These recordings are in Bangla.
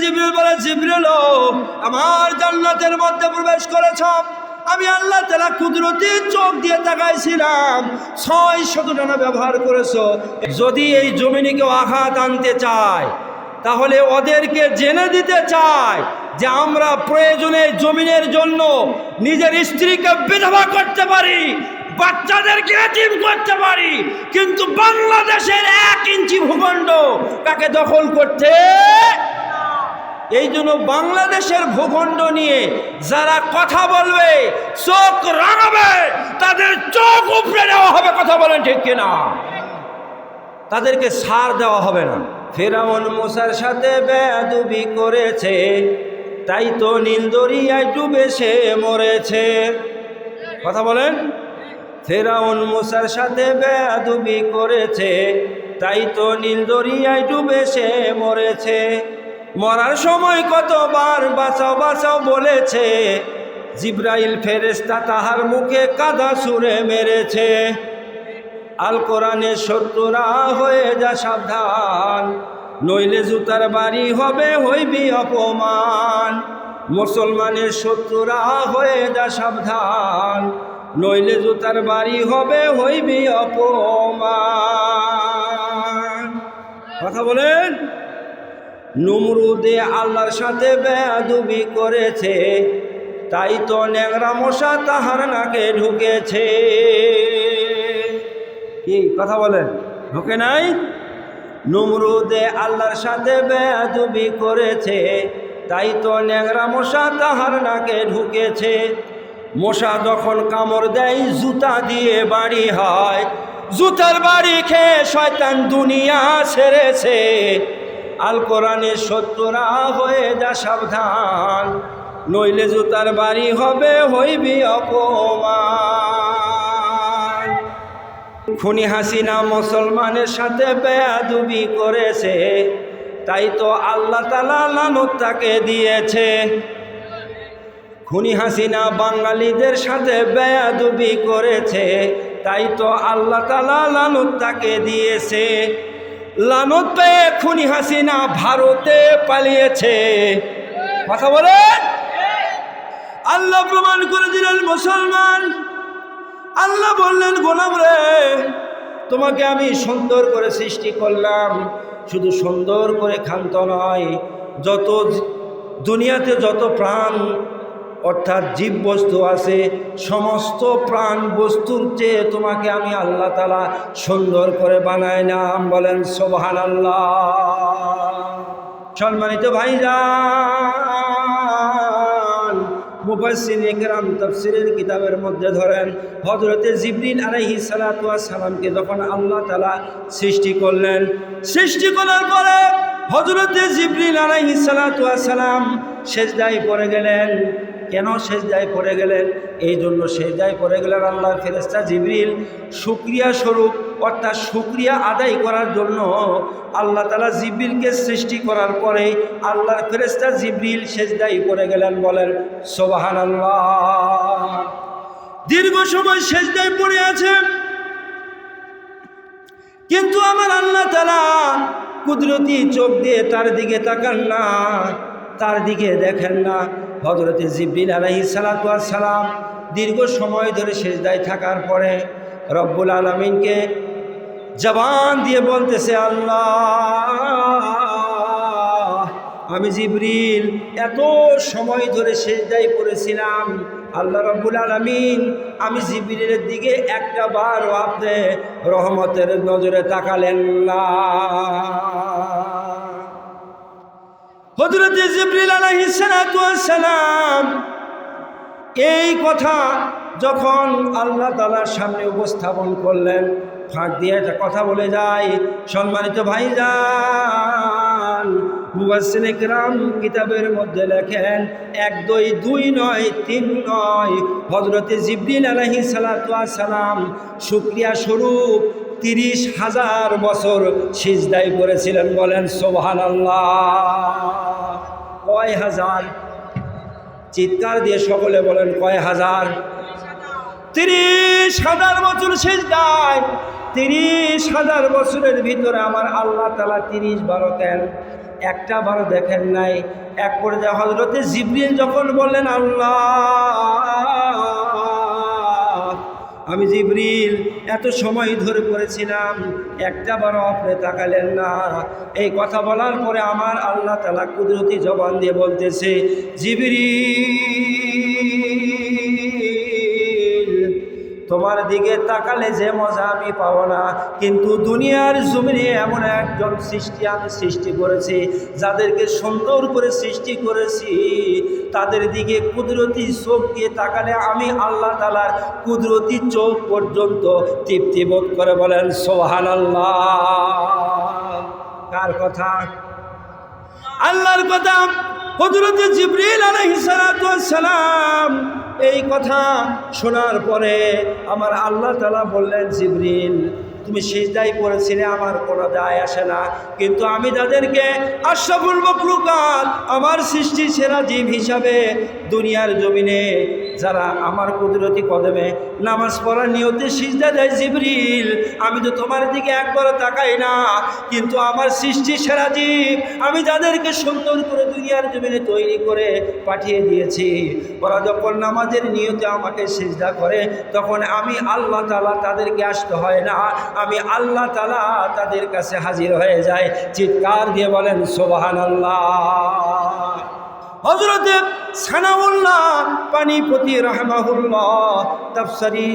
জিবরিল বলে জিবরিল, আমার জান্নাতের মধ্যে প্রবেশ করেছ। আমি আল্লাহ তালা কুদরতি চোখ দিয়ে তাকাইছিলাম। ছয় শত টানা ব্যবহার করেছ। যদি এই জমিনে কেউ আঘাত আনতে চায়, তাহলে ওদেরকে জেনে দিতে চায় যে আমরা প্রয়োজনে জমিনের জন্য নিজের স্ত্রীকে বিধবা করতে পারি, বাচ্চাদেরকে এতিম করতে পারি, কিন্তু বাংলাদেশের এক ইঞ্চি ভূখণ্ড তাকে দখল করতে এই জন্য বাংলাদেশের ভূখণ্ড নিয়ে যারা কথা বলবে, চোখ রাঙাবে, তাদের চোখ উপড়ে দেওয়া হবে কথা বলেন ঠিক কিনা? তাদেরকে সার দেওয়া হবে না। ফেরাউন মুসার সাথে বেয়াদুবি করেছে, তাই তো নীলদরিয়ায় ডুবে সে মরেছে। কথা বলেন? ফেরাউন মুসার সাথে বেয়াদুবি করেছে, তাই তো নীলদরিয়ায় ডুবে সে মরেছে। মরার সময় কতবার বাঁচাও বাঁচাও বলেছে। জিব্রাইল ফেরেস্তা তাহার মুখে কাদা সুরে মেরেছে। আল কোরআনের শত্রুরা হয়ে যা সাবধান, নইলে জুতার বাড়ি হবে, হইবি অপমান। মুসলমানের শত্রুরা হয়ে যা সাবধান, নইলে জুতার বাড়ি হবে, হইবি অপমান। কথা বলেন? নুমরুদে আল্লাহর সাথে বেয়াদুবি করেছে। তাই তো ন্যাংরা মশা তাহার নাকে ঢুকেছে। কি, কথা বলেন, ঢুকে নাই? নুমরুদে আল্লাহর সাথে বেয়াদুবি করেছে। তাই তো ন্যাংরা মশা তাহার নাকে ঢুকেছে। মশা যখন কামড় দেয়, জুতা দিয়ে বাড়ি হয়। জুতার বাড়ি খেয়ে শয়তান দুনিয়া সেরেছে আল কোরআনের সত্যরা হয়ে যা সাবধান, নইলে জুতার বাড়ি হবে, হইবি অপমান। খুনি হাসিনা মুসলমানের সাথে বেয়াদুবি করেছে, তাই তো আল্লাহ তালা লানত তাকে দিয়েছে। খুনি হাসিনা বাঙালিদের সাথে বেয়াদুবি করেছে, তাই তো আল্লাহ তালা লানত তাকে দিয়েছে। লানত পেয়ে খুনি হাসিনা ভারতে পালিয়েছে। কথা বলে আল্লাহ প্রমাণ করে দিলেন, মুসলমান। আল্লাহ বললেন, গোলাম রে, তোমাকে আমি সুন্দর করে সৃষ্টি করলাম। শুধু সুন্দর করে ক্ষান্ত নয়, যত দুনিয়াতে যত প্রাণ অর্থাৎ জীব বস্তু আছে, সমস্ত প্রাণ বস্তুর চেয়ে তোমাকে আমি আল্লাহ তালা সুন্দর করে বানাই নাম বলেন সোবাহান আল্লাহ সম্মানিত মুফাসসির ইকরাম তাফসিরের কিতাবের মধ্যে ধরেন, হযরতে জিবরিল আলাইহিস সালাতু ওয়াস সালামকে যখন আল্লাহ তাআলা সৃষ্টি করলেন, সৃষ্টি করার পরে হযরতে জিবরিল আলাইহিস সালাতু ওয়াস সালাম সেজদায় পড়ে গেলেন। কেন সেজদায় পড়ে গেলেন? এই জন্য সেজদায় পড়ে গেলেন আল্লাহর ফেরেস্তা জিবরিল। শুক্রিয়া স্বরূপ, অর্থাৎ শুক্রিয়া আদায় করার জন্য আল্লাহ তালা জিবরিলকে সৃষ্টি করার পরে আল্লাহর ফেরেস্তা জিবরিল সেজদায় পড়ে গেলেন, বলেন সোবাহান আল্লাহ দীর্ঘ সময় সেজদায় পড়ে আছেন। কিন্তু আমার আল্লাহ তালা কুদরতি চোখ দিয়ে তার দিকে তাকান না। তার দিকে দেখেন না। হজরতে জিব্রিল আলহি সালাম দীর্ঘ সময় ধরে সেজদায় থাকার পরে রব্বুল আলমিনকে জবান দিয়ে বলতেছে, আল্লাহ, আমি জিবরিল, এত সময় ধরে সেজদায় পড়েছিলাম। আল্লাহ রব্বুল আলমিন, আমি জিবরিলের দিকে একটা বারও আপনি রহমতের নজরে তাকালেন হজরত জিবরিল সালাম এই কথা যখন আল্লাহ তালার সামনে উপস্থাপন করলেন, ফাঁক দিয়ে একটা কথা বলে যায়, সম্মানিত ভাইজান মুবাসিন ইকরাম কিতাবের মধ্যে লেখেন, এক দুই দুই নয় তিন নয় হজরতে জিবরিল আলহি সালাম শুক্রিয়া স্বরূপ তিরিশ হাজার বছর সিজদাই করেছিলেন বলেন সোহান আল্লাহ কয় হাজার? চিৎকার দিয়ে সকলে বলেন, কয় হাজার? তিরিশ হাজার বছর যায় তিরিশ হাজার বছরের ভিতরে আমার আল্লাহ তালা তিরিশ বারো কেন? একটা বারো দেখেন নাই, এক পর্যায়ে হজরতে জিবরিল যখন বললেন, আল্লাহ আমি জিবরিল, এত সময় ধরে পড়েছিলাম। একটা বারও আপনি তাকালেন না। এই কথা বলার পরে আমার আল্লাহ তালা কুদরতি জবান দিয়ে বলতেছে, জিবরিল! তোমার দিকে তাকালে যে মজা আমি পাবো না। কিন্তু দুনিয়ার জমিনে এমন একজন সৃষ্টি আমি সৃষ্টি করেছি, যাদেরকে সুন্দর করে সৃষ্টি করেছি। তাদের দিকে কুদরতি চোখ দিয়ে তাকালে আমি আল্লাহ তালার কুদরতি চোখ পর্যন্ত তৃপ্তি বোধ করে বলেন সোহান আল্লাহ কার কথা? আল্লাহর কথা। হজরত জিবরিল সালাম। এই কথা শোনার পরে আমার আল্লাহ তালা বললেন, জিবরিল, তুমি সিজদাই পড়েছিলে, আমার কোনো দায় আসে না। কিন্তু আমি তাদেরকে আশাফুল মকলুকাল আমার সৃষ্টি সেরা জীব হিসাবে দুনিয়ার জমিনে যারা আমার কুদরতি কদমে নামাজ পড়ার নিয়তে সিজদা দেয় জিবরিল, আমি তো তোমার দিকে একবার তাকাই না, কিন্তু আমার সৃষ্টি সেরা জীব, আমি যাদেরকে সুন্দর করে দুনিয়ার জমিনে তৈরি করে পাঠিয়ে দিয়েছি। ওরা যখন নামাজের নিয়তে আমাকে সিজদা করে, তখন আমি আল্লাহ তালা তাদেরকে আসতে হয় না, আমি আল্লাহ তালা তাদের কাছে হাজির হয়ে যায় চিৎকার দিয়ে বলেন সোবাহান আল্লাহ হজরতে সানাউল্লাহ পানিপতি রহমাহুল্লাহ তাফসারি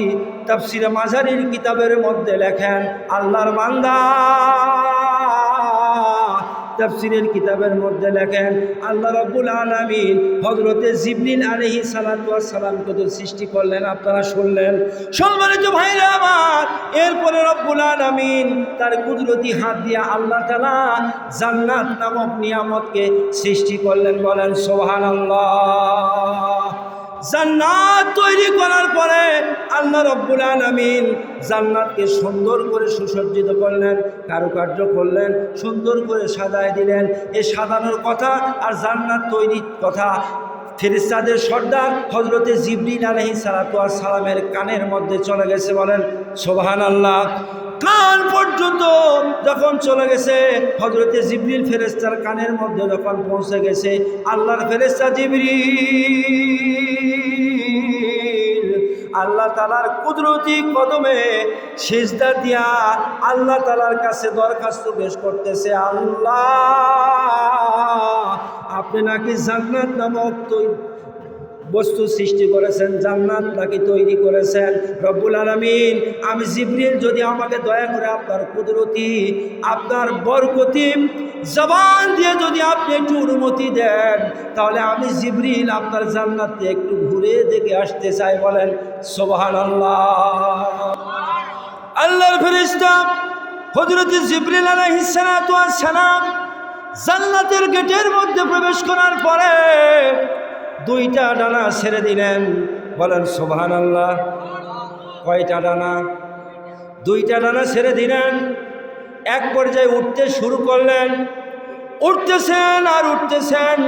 তাফসির মাঝারির কিতাবের মধ্যে লেখেন আল্লাহর বান্দা। তাফসিরের কিতাবের মধ্যে লেখেন, আল্লাহ রব্বুল আলমিন হজরতে জিবলিন আলহি সালাম কত সৃষ্টি করলেন, আপনারা শুনলেন? সম্মানিত ভাইরা আমার, এরপরে রব্বুল আলমিন তার কুদরতি হাত দিয়া আল্লাহ তালা জান্নাত নামক নিয়ামতকে সৃষ্টি করলেন, বলেন সোহান আল্লাহ জান্নাত তৈরি করার পরে আল্লাহ রব্বুল আলমিন জান্নাতকে সুন্দর করে সুসজ্জিত করলেন, কারুকার্য করলেন, সুন্দর করে সাজায় দিলেন। এ সাজানোর কথা আর জান্নাত তৈরির কথা ফেরিস্তাদের সর্দার হজরতে জিবরিন আলহি সালাতুয়ার সালামের কানের মধ্যে চলে গেছে বলেন সোবাহান আল্লাহ কান পর্যন্ত যখন চলে গেছে হজরতে জিবরিল ফেরেস্তার কানের মধ্যে যখন পৌঁছে গেছে, আল্লাহর ফেরেস্তা জিবরি আল্লাহ তালার কুদরতি কদমে সেজদা দিয়া আল্লাহ তালার কাছে দরখাস্ত পেশ করতেছে, আল্লাহ, আপনি নাকি জান্নাত নামক তৈ- বস্তু সৃষ্টি করেছেন, জান্নাত নাকি তৈরি করেছেন। রব্বুল আলমিন, আমি জিবরিল যদি আমাকে দয়া করে আপনার কুদরতি, আপনার বরকতি জবান দিয়ে যদি আপনি একটু অনুমতি দেন, তাহলে আমি জিবরিল আপনার জান্নাতে একটু ঘুরে দেখে আসতে চাই বলেন সোবাহান আল্লাহ আল্লাহর ফেরিস্তা হজরত জিবরিল আলাইহিস সালাম জান্নাতের গেটের মধ্যে প্রবেশ করার পরে দুইটা ডানা ছেড়ে দিলেন। বলেন সোভান আল্লাহ কয়টা ডানা? দুইটা ডানা ছেড়ে দিলেন। এক পর্যায়ে উঠতে শুরু করলেন। উঠতেছেন আর উঠতেছেন।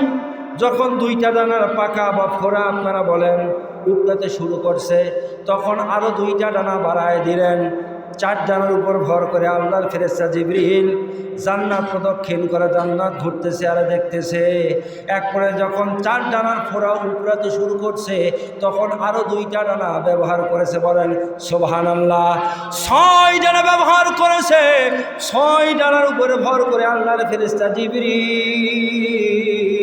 যখন দুইটা ডানার পাকা বা ফোড়া আপনারা বলেন, উঠতে শুরু করছে, তখন আরও দুইটা ডানা বাড়ায় দিলেন। চার ডানার উপর ভর করে আল্লাহর ফেরেস্তা জিবরিল জান্নাত প্রদক্ষিণ করে জান্নাত ঘুরতেছে আর দেখতেছে। এক পরে যখন চার ডানার ফোড়া উপরাতে শুরু করছে, তখন আরও দুইটা ডানা ব্যবহার করেছে বলেন সোভান আল্লাহ ছয় ডানা ব্যবহার করেছে। ছয় ডানার উপরে ভর করে আল্লাহর ফেরেস্তা জিবরিল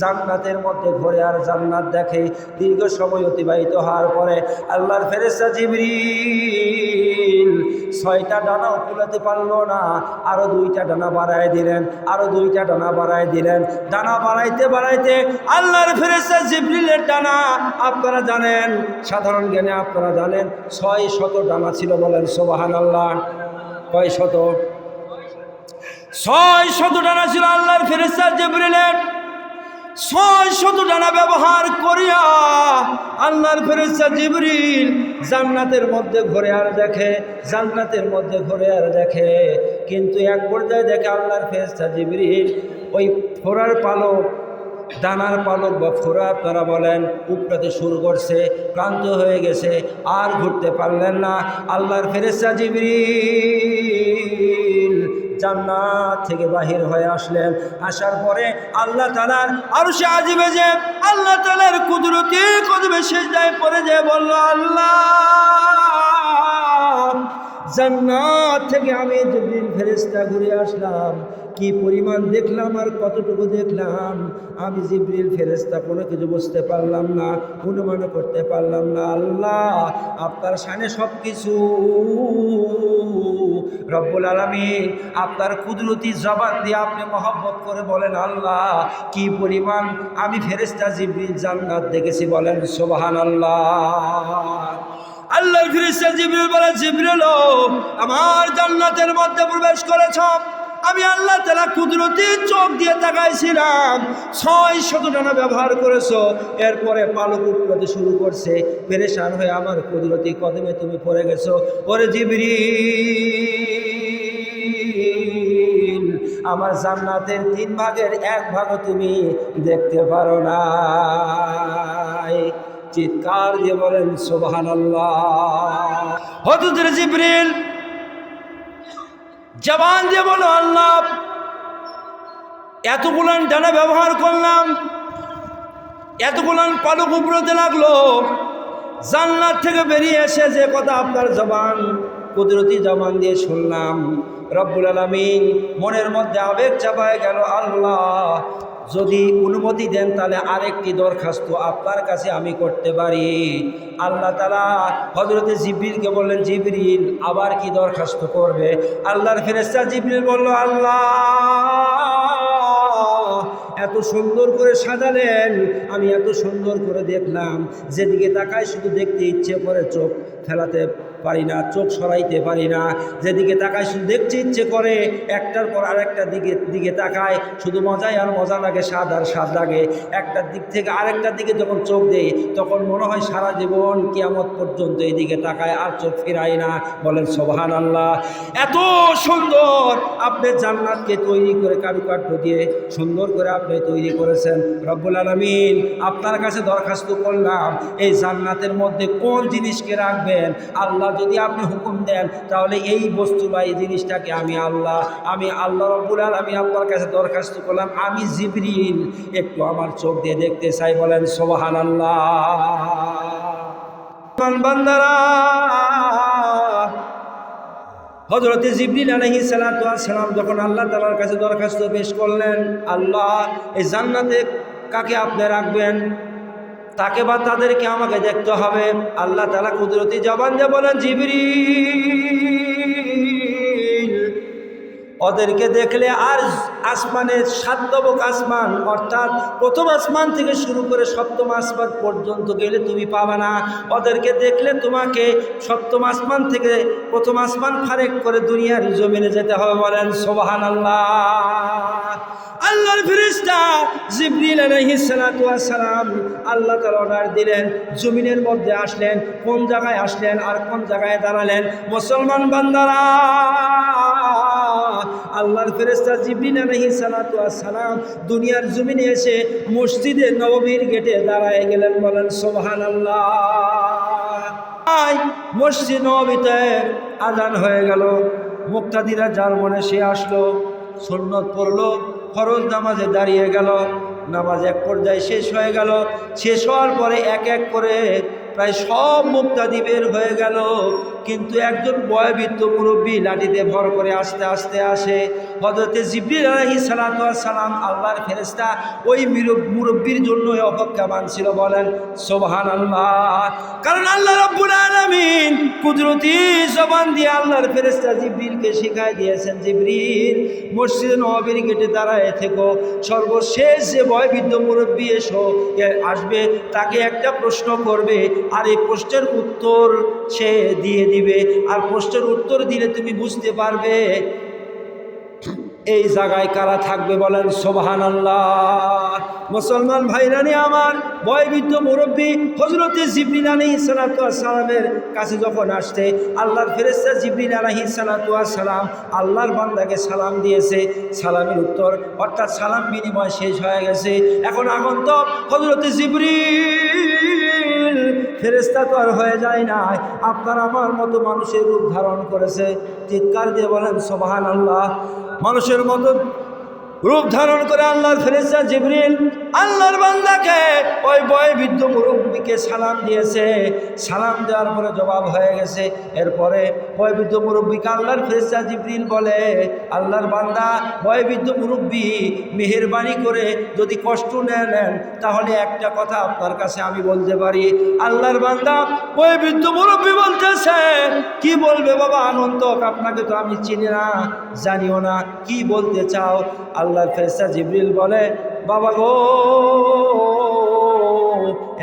জান্নাতের মধ্যে ঘরে আর জান্নাত দেখে দীর্ঘ সময় অতিবাহিত হওয়ার পরে আল্লাহর ফেরেস্তা জিবরিল ছয়টা ডানা কুলাতে পারল না আরও দুইটা ডানা বাড়ায় দিলেন আরও দুইটা ডানা বাড়ায় দিলেন। ডানা বাড়াইতে বাড়াইতে আল্লাহর ফেরেস্তা জিবরিলের ডানা, আপনারা জানেন, সাধারণ জ্ঞানে আপনারা জানেন, ছয় শত ডানা ছিল বলেন সোবাহান আল্লাহ কয় শত? ছয় শত ডানা ছিল আল্লাহর ফেরেস্তা জিবরিলের। ছয় শত ডানা ব্যবহার করিয়া আল্লাহর ফেরেস্তা জিবরিল জান্নাতের মধ্যে ঘরে আর দেখে, জান্নাতের মধ্যে ঘরে আর দেখে। কিন্তু এক পর্যায়ে দেখে আল্লাহর ফেরেস্তা জিবরিল ওই ফোরার পালক, দানার পালক বা ফোরা আপনারা বলেন উপটাতে শুরু করছে, ক্লান্ত হয়ে গেছে, আর ঘুরতে পারলেন না। আল্লাহর ফেরেস্তা জিবরিল জান্নাত থেকে বাহির হয়ে আসলেন। আসার পরে আল্লাহ তালার আরও সে আজিবে যে আল্লাহ তালার কুদরতি কদবে শেষ দায় পরে যে বলল, আল্লাহ, জান্নাত থেকে আমি দুদিন ফেরেস্তা ঘুরে আসলাম কি পরিমাণ দেখলাম আর কতটুকু দেখলাম? আমি জিবরিল, ফেরেশতা কোনো কিছু বুঝতে পারলাম না অনুমান করতে পারলাম না। আল্লাহ, আপনার সামনে সব কিছু রব্বুল আলমিন, আপনার কুদরতি জবান দিয়ে আপনি মহব্বত করে বলেন, আল্লাহ, কি পরিমাণ আমি ফেরেশতা জিবরিল জান্নাত দেখেছি বলেন সোবাহান আল্লাহ আল্লাহর ফিরিস্তা জিবরিল বলে জিবরিল, আমার জান্নাতের মধ্যে প্রবেশ করেছ। আমি আল্লাহ তালা কুদরতি চোখ দিয়ে তাকাইছিলাম। ছয় শত টানা ব্যবহার করেছ। এরপরে পালক উপড়াতে শুরু করছে। পেরেশান হয়ে আমার কুদরতি কদমে তুমি পড়ে গেছো। ওরে জিবরিল, আমার জান্নাতের তিন ভাগের এক ভাগও তুমি দেখতে পারো না চিৎকার দিয়ে বলেন সোবাহান হতুদের জিব্রিল জবান দিয়ে বলো, আল্লাহ, এতগুলান ডানা ব্যবহার করলাম, এতগুলান পালক উপরতে লাগল জান্নার থেকে বেরিয়ে এসে যে কথা আপনার জবান, কুদরতি জবান দিয়ে শুনলাম, রব্বুল আলমিন মনের মধ্যে আবেগ চাপায় গেল, আল্লাহ যদি অনুমতি দেন, তাহলে আরেকটি দরখাস্ত আপনার কাছে আমি করতে পারি। আল্লাহ তালা হজরতে জিবরিলকে বললেন, জিবরিল, আবার কি দরখাস্ত করবে? আল্লাহর ফেরেস্তা জিবরিল বলল, আল্লাহ, এত সুন্দর করে সাজালেন। আমি এত সুন্দর করে দেখলাম। যেদিকে তাকায় শুধু দেখতে ইচ্ছে করে চোখ ফেলাতে পারি না, চোখ সরাইতে পারি না। যেদিকে তাকায় শুধু দেখতে ইচ্ছে করে, একটার পর আরেকটা দিকে দিকে তাকায়, শুধু মজাই আর মজা লাগে, স্বাদ আর স্বাদ লাগে। একটার দিক থেকে আরেকটার দিকে যখন চোখ দেয়, তখন মনে হয় সারা জীবন কিয়ামত পর্যন্ত এদিকে তাকায় আর চোখ ফেরাই না। বলেন সোবাহান আল্লাহ এত সুন্দর আপনি জান্নাতকে তৈরি করে কারুকার্য দিয়ে, সুন্দর করে আপনি তৈরি করেছেন। রব্বুল আলমিন, আপনার কাছে দরখাস্ত করলাম, এই জান্নাতের মধ্যে কোন জিনিসকে রাখবেন? আল্লাহ যদি আপনি হুকুম দেন, তাহলে এই বস্তু বা এই জিনিসটাকে আমি আল্লাহ আমি আল্লাহ রব্বুল আমি আপনার কাছে দরখাস্ত করলাম। আমি জিবরিল একটু আমার চোখ দিয়ে দেখতে চাই, বলেন সোবাহান আল্লাহ হজরতে জিবরিল আলহি সালাম যখন আল্লাহ তালার কাছে দরখাস্ত পেশ করলেন, আল্লাহ, এই জান্নাতে কাকে আপনি রাখবেন? তাকে বা তাদেরকে আমাকে দেখতে হবে। আল্লাহ তালা কুদরতি জবান যে বলেন জিবরিল। ওদেরকে দেখলে আর আসমানের সাতবক আসমান, অর্থাৎ প্রথম আসমান থেকে শুরু করে সপ্তম আসমান পর্যন্ত গেলে তুমি পাবা না। ওদেরকে দেখলে তোমাকে সপ্তম আসমান থেকে প্রথম আসমান ফারেক করে দুনিয়ার জমিনে যেতে হবে বলেন সোবাহান আল্লাহ আল্লাহর ফিরিস্তা জিবরিল সালাম আল্লাহ তাআলা অর্ডার দিলেন, জমিনের মধ্যে আসলেন, কোন জায়গায় আসলেন আর কোন জায়গায় দাঁড়ালেন। মুসলমান বান্দারা আল্লাহর ফেরেস্তা জিবরিল আলাইহিস সালাতু সালাম দুনিয়ার জমিনে এসে মসজিদে নববীর গেটে দাঁড়ায় গেলেন, বলেন, সুবহানাল্লাহ। আয়, মসজিদ নবীতে আজান হয়ে গেল। মুক্তাদিরা যার মনে সে আসলো, সুন্নত পড়ল, ফরজ নামাজে দাঁড়িয়ে গেল। নামাজ এক পর্যায়ে শেষ হয়ে গেল। শেষ হওয়ার পরে এক এক করে প্রায় সব মুক্তাদি বের হয়ে গেল। কিন্তু একজন বয়বৃত্ত মুরব্বী লাঠিতে ভর করে আস্তে আস্তে আসে। হজরতে জিবরিল আলহি সালাম আল্লাহর ফেরেস্তা ওই মুরব্বীর জন্য অপেক্ষামান ছিল বলেন সোবাহান আল্লাহ কারণ আল্লাহ রব্বুল কুদরতি জবান দিয়ে আল্লাহর ফেরেস্তা জিবরিলকে শিখাই দিয়েছেন, জিবরিল, মসজিদ নবীর গেটে দাঁড়ায় থেকো। সর্বশেষ যে বয়বৃদ্ধ মুরব্বী এসো আসবে, তাকে একটা প্রশ্ন করবে। আর এই প্রশ্নের উত্তর সে দিয়ে দিবে আর প্রশ্নের উত্তর দিলে তুমি বুঝতে পারবে। এই জায়গায় কারা থাকবে বলেন সোবাহান আল্লাহ মুসলমান ভাইরানি আমার, বয়বৃদ্ধ মুরব্বী হজরতে জিবরিন আলী সালামের কাছে যখন আসছে, আল্লাহর ফেরেস্তা জিবরিন আলহি সালাম আল্লাহর বান্দাকে সালাম দিয়েছে। সালামের উত্তর, অর্থাৎ সালাম বিনিময় শেষ হয়ে গেছে। এখন আগন্তক হজরতে জিবরিল ফেরেস্তা তো আর হয়ে যায় না আপনার আমার মতো মানুষের রূপ ধারণ করেছে। চিৎকার দিয়ে বলেন সোবাহান আল্লাহ মানুষের মতো রূপ ধারণ করে আল্লাহর ফেরেস্তা জিবরিল আল্লাহর বান্দাকে ওই বয়বৃদ্ধ মুরব্বীকে সালাম দিয়েছে। সালাম দেওয়ার পরে জবাব হয়ে গেছে। এরপরে বয়বৃদ্ধ মুরব্বীকে আল্লাহর ফেরেস্তা জিবরিল বলে, আল্লাহর বান্দা বয়বৃদ্ধ মুরব্বী, মেহেরবানি করে যদি কষ্ট নেন নেন, তাহলে একটা কথা আপনার কাছে আমি বলতে পারি। আল্লাহর বান্দা বয়বৃদ্ধ মুরব্বী বলতেছে, কি বলবে বাবা আনন্দ আপনাকে তো আমি চিনি না, জানিও না। কি বলতে চাও? আল্লাহর ফেরেশতা জিবরিল বলে বাবা গো,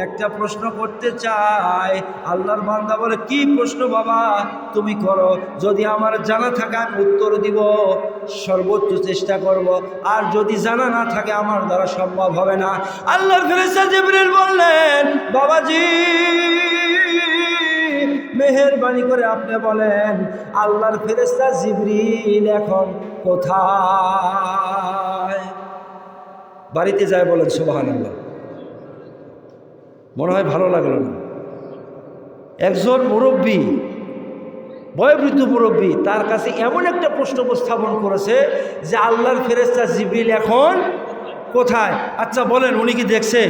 একটা প্রশ্ন করতে চাই। আল্লাহর বান্দা বলে, কি প্রশ্ন বাবা? তুমি করো। যদি আমার জানা থাকে, আমি উত্তর দিব। সর্বোচ্চ চেষ্টা করব। আর যদি জানা না থাকে, আমার দ্বারা সম্ভব হবে না। আল্লাহর ফেরেশতা জিবরিল বললেন, বাবাজি, মেহেরবানি করে আপনি বলেন, আল্লাহর ফেরেশতা জিবরিল এখন কোথায়? বাড়িতে যায় বলেন সুবাহান আল্লাহ মনে হয় ভালো লাগল না। একজন মুরব্বী, বয়োবৃদ্ধ মুরব্বী, তার কাছে এমন একটা প্রশ্ন উপস্থাপন করেছে যে আল্লাহর ফেরেস্তা জিবরিল এখন কোথায়? আচ্ছা বলেন, উনি কি দেখছে?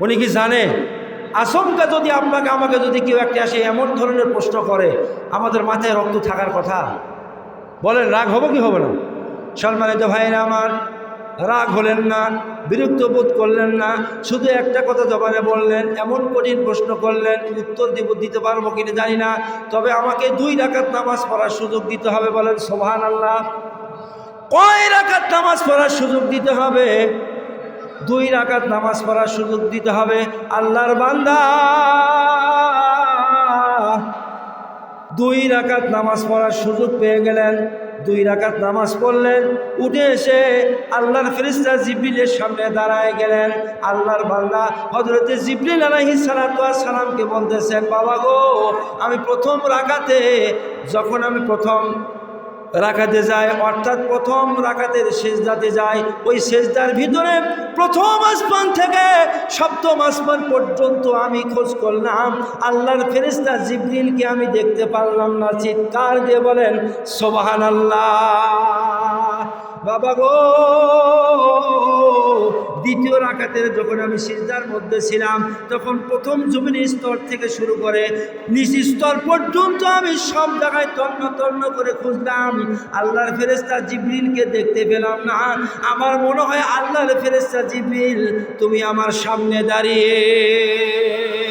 উনি কি জানে? আশঙ্কা যদি আপনাকে, আমাকে যদি কেউ একটা আসে, এমন ধরনের প্রশ্ন করে, আমাদের মাথায় রক্ত থাকার কথা। বলেন, রাগ হবে কি হবে না? সম্মানিত ভাইরা আমার রাগ হলেন না, বিরক্ত বোধ করলেন না, শুধু একটা কথা জবানে বললেন, এমন কঠিন প্রশ্ন করলেন, উত্তর দিব, দিতে পারব কিনা জানি না, তবে আমাকে দুই রাকাত নামাজ পড়ার সুযোগ দিতে হবে বলেন সোহান আল্লাহ কয় রাকাত নামাজ পড়ার সুযোগ দিতে হবে? দুই রাকাত নামাজ পড়ার সুযোগ দিতে হবে আল্লাহর বান্দা। দুই রাকাত নামাজ পড়ার সুযোগ পেয়ে গেলেন দুই রাকাত নামাজ পড়লেন, উঠে এসে আল্লাহর ফেরিস্তা জিবরিলের সামনে দাঁড়ায় গেলেন। আল্লাহর বান্দা হজরতে জিবরিল আলাহি সালামকে বলতেছেন, বাবা গো, আমি প্রথম রাকাতে, যখন আমি প্রথম রাখাতে যায়, অর্থাৎ প্রথম রাখাতের সেজদাতে যায়। ওই সেজদার ভিতরে প্রথম আসমান থেকে সপ্তম আসমান পর্যন্ত আমি খোঁজ করলাম। আল্লাহর ফেরিস্তা জিবরিলকে আমি দেখতে পারলাম না। চিৎকার দিয়ে বলেন সোবাহান আল্লাহ বাবা গো দ্বিতীয় রাখাতের যখন আমি সিজদার মধ্যে ছিলাম, তখন প্রথম জমিনের স্তর থেকে শুরু করে নিচ স্তর পর্যন্ত আমি সব জায়গায় তন্ন তন্ন করে খুঁজলাম। আল্লাহর ফেরেস্তা জিবরিলকে দেখতে পেলাম না। আমার মনে হয়, আল্লাহর ফেরেস্তা জিবরিল, তুমি আমার সামনে দাঁড়িয়ে।